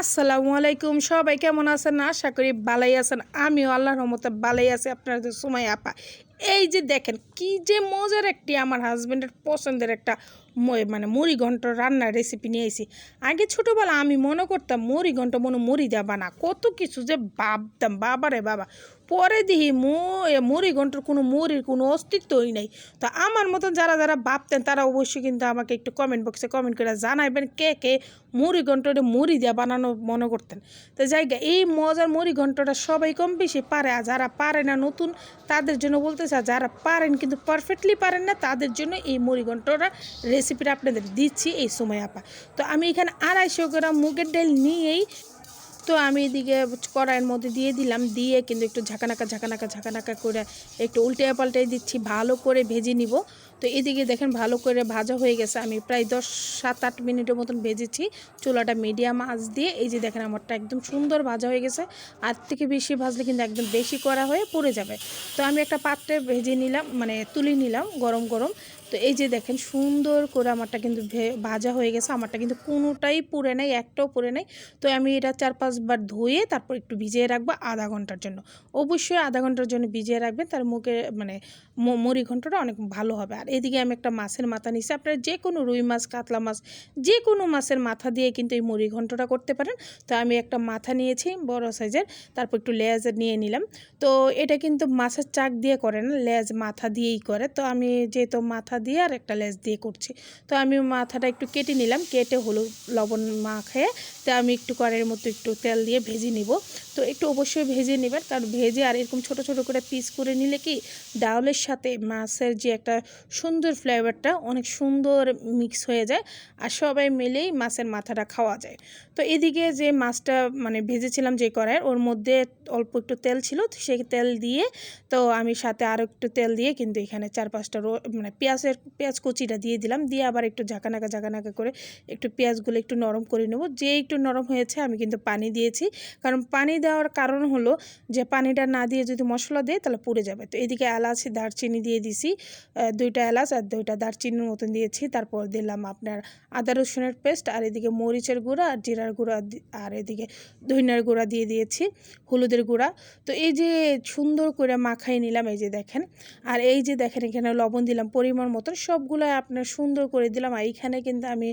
আসসালামু আলাইকুম। সবাই কেমন আছেন? আশা করি ভালোই আছেন। আমিও আল্লাহর রহমতে ভালোই আছি। আপনাদের সময় আপা এই যে দেখেন, কি যে মজার একটি আমার হাজব্যান্ডের পছন্দের একটা মানে মুড়ি ঘন্ট রান্নার রেসিপি নিয়ে এসেছি আগে ছোটোবেলা আমি মনে করতাম মুড়ি ঘন্ট মনে মুড়ি দেবা না, কত কিছু যে ভাবতাম বাবারে বাবা। পরে দিহি মু, এ মুড়ি ঘন্টর কোনো মুড়ির কোনো অস্তিত্বই নেই। তো আমার মতন যারা যারা ভাবতেন, তারা অবশ্যই কিন্তু আমাকে একটু কমেন্ট বক্সে কমেন্ট করে জানাইবেন কে কে মুড়ি ঘন্টটা মুড়ি দিয়ে বানানো মনে করতেন। তো জায়গা এই মজার মুড়ি ঘন্টটা সবাই কম বেশি পারে, আর যারা পারে না নতুন, তাদের জন্য বলতেছে আর যারা পারেন কিন্তু পারফেক্টলি পারেন না, তাদের জন্য এই মুড়িঘণ্টটা রেসিপিটা আপনাদের দিচ্ছি এই সময় আপা। তো আমি এখানে আড়াইশো গ্রাম মুগের ডাল নিয়েই তো আমি এদিকে কড়াইয়ের মধ্যে দিয়ে দিলাম, দিয়ে কিন্তু একটু ঝাঁকানাকা ঝাঁকানাকা ঝাঁকানাকা করে একটু উল্টে পাল্টে দিচ্ছি, ভালো করে ভেজে নিব। তো এদিকে দেখেন ভালো করে ভাজা হয়ে গেছে, আমি প্রায় দশ সাত আট মিনিটের মতন ভেজেছি, চুলাটা মিডিয়াম আঁচ দিয়ে, এই যে দেখেন আমারটা একদম সুন্দর ভাজা হয়ে গেছে আর থেকে বেশি ভাজলে কিন্তু একদম বেশি করা হয়ে পড়ে যাবে। তো আমি একটা পাত্রে ভেজে নিলাম মানে তুলে নিলাম গরম গরম তো এই যে দেখেন সুন্দর করে আমারটা কিন্তু ভাজা হয়ে গেছে, আমারটা কিন্তু কোনোটাই পুড়ে নেই, একটাও পুড়ে নেই। তো আমি এটা চার পাঁচবার ধুয়ে তারপর একটু ভিজিয়ে রাখব আধা ঘণ্টার জন্য। অবশ্যই আধা ঘণ্টার জন্য ভিজিয়ে রাখবেন, তার মুখে মানে ম- মুড়ি ঘন্টটা অনেক ভালো হবে। আর এদিকে আমি একটা মাছের মাথা নিছি আপনারা যে কোনো রুই মাছ, কাতলা মাছ, যে কোনো মাছের মাথা দিয়ে কিন্তু এই মুড়ি ঘন্টটা করতে পারেন। তো আমি একটা মাথা নিয়েছি, বড় সাইজের, তারপর একটু লেজ নিয়ে নিলাম। তো এটা কিন্তু মাছের চাক দিয়ে করে না, লেজ মাথা দিয়েই করে। তো আমি যেহেতু মাথা দিয়ে আর একটা লেজ দিয়ে করছি। তো আমি মাথাটা একটু কেটে নিলাম, কেটে হলুদ, লবণ মাখিয়ে তো আমি একটু কড়াইয়ের মতো একটু তেল দিয়ে ভেজে নিব। তো একটু অবশ্যই ভেজে নেবেন, কারণ ভেজে আর এরকম ছোট ছোট করে পিস করে নিলে কি ডাউলের সাথে মাছের যে একটা সুন্দর ফ্লেভারটা অনেক সুন্দর মিক্স হয়ে যায় আর সবাই মিলেই মাছের মাথাটা খাওয়া যায়। তো এদিকে যে মাছটা মানে ভেজেছিলাম যে কড়াইয়ের, ওর মধ্যে অল্প একটু তেল ছিল, তো সেই তেল দিয়ে তো আমি সাথে আরও একটু তেল দিয়ে কিন্তু এখানে চার পাঁচটা মানে পেঁয়াজের পেঁয়াজ কুচিটা দিয়ে দিলাম। দিয়ে আবার একটু ঝাঁকানাকা ঝাঁকানাকা করে একটু পেঁয়াজগুলো একটু নরম করে নেব। যে একটু নরম হয়েছে আমি কিন্তু পানি দিয়েছি। কারণ পানি দেওয়ার কারণ হলো যে পানিটা না দিয়ে যদি মশলা দেয় তাহলে পুড়ে যাবে। তো এদিকে এলাচ, দারচিনি দিয়ে দিছি। দুইটা এলাচ আর দুইটা দারচিনির মতন দিয়েছি। তারপর দিলাম আপনার আদা রসুনের পেস্ট আর এদিকে মরিচের গুঁড়া আর জিরার গুঁড়া আর এদিকে ধইনার গুঁড়া দিয়ে দিয়েছি, হলুদের গুঁড়া। তো এই যে সুন্দর করে মাখাই নিলাম এই যে দেখেন। আর এই যে দেখেন এখানে লবণ দিলাম, পরিমাণ মতন সবগুলো আপনার সুন্দর করে দিলাম। আর এইখানে কিন্তু আমি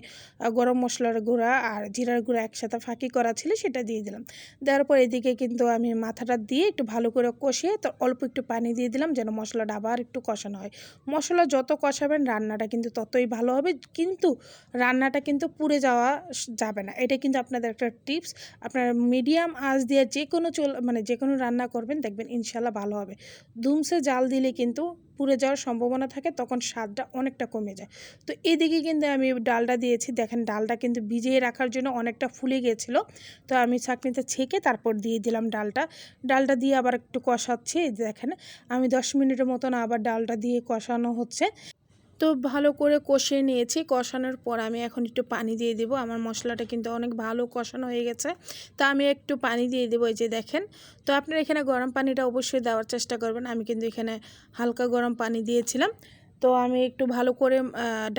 গরম মশলার গুঁড়া আর জিরার গুঁড়া একসাথে ফাঁকি করা ছিল সেটা দিয়ে দিলাম। দেওয়ার পর এদিকে কিন্তু আমি মাথাটা দিয়ে একটু ভালো করে কষিয়ে তো অল্প একটু পানি দিয়ে দিলাম যেন মশলাটা আবার একটু কষানো হয়। মশলা যত কষাবেন রান্নাটা কিন্তু ততই ভালো হবে। কিন্তু রান্নাটা কিন্তু পুড়ে যাওয়া যাবে না। এটা কিন্তু আপনাদের একটা টিপস। আপনার মিডিয়াম আঁচ দিয়ে যে কোনো চুল মানে যে কোনো রান্না করবেন দেখবেন ইনশাল্লাহ ভালো হবে। দুমসে জাল দিলে কিন্তু পুড়ে যাওয়ার সম্ভাবনা থাকে, তখন স্বাদটা অনেকটা কমে যায়। তো এদিকে কিন্তু আমি ডালটা দিয়েছি। দেখেন ডালটা কিন্তু ভিজিয়ে রাখার জন্য অনেকটা ফুলে গিয়েছিল তো আমি ছাঁকনিতে ছেঁকে তারপর দিয়ে দিলাম ডালটা। ডালটা দিয়ে আবার একটু কষাচ্ছি। দেখেন, আমি দশ মিনিটের মতন আবার ডালটা দিয়ে কষানো হচ্ছে। তো ভালো করে কষিয়ে নিয়েছি। কষানোর পর আমি এখন একটু পানি দিয়ে দেবো। আমার মশলাটা কিন্তু অনেক ভালো কষানো হয়ে গেছে। তা আমি একটু পানি দিয়ে দেবো এই যে দেখেন। তো আপনারা এখানে গরম পানিটা অবশ্যই দেওয়ার চেষ্টা করবেন। আমি কিন্তু এখানে হালকা গরম পানি দিয়েছিলাম। তো আমি একটু ভালো করে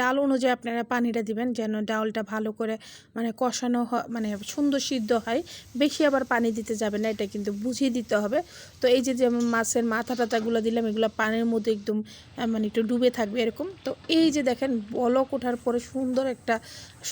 ডাল অনুযায়ী আপনারা পানিটা দিবেন যেন ডালটা ভালো করে মানে কষানো মানে সুন্দর সিদ্ধ হয়। বেশি আবার পানি দিতে যাবে না, এটা কিন্তু বুঝিয়ে দিতে হবে। তো এই যে যেমন মাছের মাথা টাথাগুলো দিলাম, এগুলো পানির মধ্যে একদম মানে একটু ডুবে থাকবে এরকম। তো এই যে দেখেন, বলক ওঠার পরে সুন্দর একটা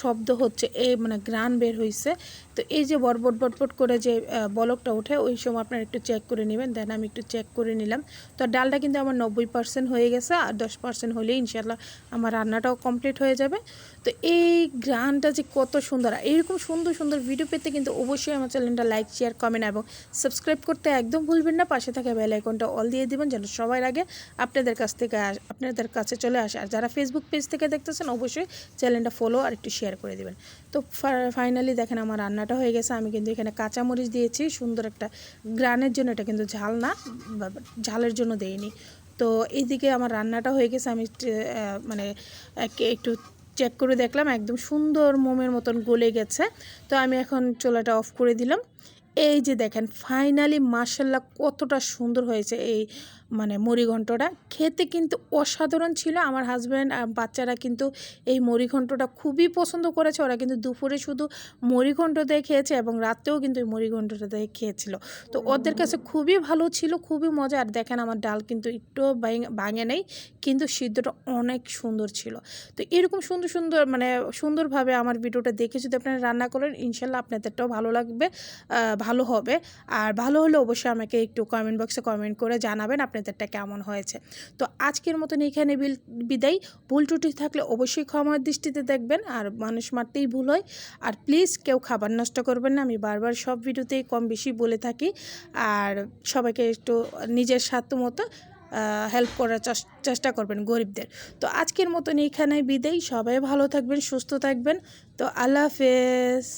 শব্দ হচ্ছে এই মানে গ্রান বের হয়েছে তো এই যে বটবট বটবট করে যে বলকটা ওঠে, ওই সময় আপনারা একটু চেক করে নেবেন। দেন আমি একটু চেক করে নিলাম। তো ডালটা কিন্তু আমার নব্বই পার্সেন্ট হয়ে গেছে, আর দশ পার্সেন্ট হলেই ইনশাল্লাহ আমার রান্নাটাও কমপ্লিট হয়ে যাবে। তো এই গ্রানটা যে কত সুন্দর এইরকম সুন্দর সুন্দর ভিডিও পেতে কিন্তু অবশ্যই আমার চ্যানেলটা লাইক শেয়ার কমেন্ট এবং সাবস্ক্রাইব করতে একদম ভুলবেন না। পাশে থাকা বেল আইকনটা অল দিয়ে দিবেন যেন সবার আগে আপনাদের কাছ থেকে আপনাদের কাছে চলে আসে। আর যারা ফেসবুক পেজ থেকে দেখতেছেন অবশ্যই চ্যানেলটা ফলো আর একটু শেয়ার করে দেবেন। তো ফাইনালি দেখেন আমার রান্নাটা হয়ে গেছে। আমি কিন্তু এখানে কাঁচামরিচ দিয়েছি। সুন্দর একটা গ্রানের জন্য এটা কিন্তু ঝাল না ঝালের জন্য দেইনি। তো এইদিকে আমার রান্নাটা হয়ে গেছে, আমি মানে একটু চেক করে দেখলাম, একদম সুন্দর মোমের মতন গলে গেছে। তো আমি এখন চোলাটা অফ করে দিলাম। এই যে দেখেন ফাইনালি মার্শাল্লাহ কতটা সুন্দর হয়েছে এই মানে মুড়িঘণ্টটা খেতে কিন্তু অসাধারণ ছিল। আমার হাজব্যান্ড বাচ্চারা কিন্তু এই মুড়িঘণ্টটা খুবই পছন্দ করেছে। ওরা কিন্তু দুপুরে শুধু মুড়িঘণ্ট দিয়ে খেয়েছে এবং রাতেও কিন্তু এই মুড়িঘণ্টটা দিয়ে খেয়েছিল। তো ওদের কাছে খুবই ভালো ছিল, খুবই মজা। আর দেখেন আমার ডাল কিন্তু একটু ভাঙে নেই, কিন্তু সিদ্ধটা অনেক সুন্দর ছিল। তো এরকম সুন্দর সুন্দর মানে সুন্দরভাবে আমার ভিডিওটা দেখে যদি আপনারা রান্না করেন, ইনশাল্লাহ আপনাদেরটাও ভালো লাগবে ভালো হবে। আর ভালো হলে অবশ্যই আমাকে একটু কমেন্ট বক্সে কমেন্ট করে জানাবেন। আপনাদেরটা কেমন হয়েছে। তো আজকের মতন এখানে বিদায়। ভুল ত্রুটি থাকলে অবশ্যই ক্ষমার দৃষ্টিতে দেখবেন, আর মানুষ মারতেই ভুল হয়। আর প্লিজ কেউ খাবার নষ্ট করবেন না, আমি বারবার সব ভিডিওতেই কম বেশি বলে থাকি। আর সবাইকে একটু নিজের স্বার্থ মতো হেল্প করার চেষ্টা করবেন গরিবদের। তো আজকের মতন এইখানে বিদায়। সবাই ভালো থাকবেন, সুস্থ থাকবেন। তো আল্লাহ হাফেজ।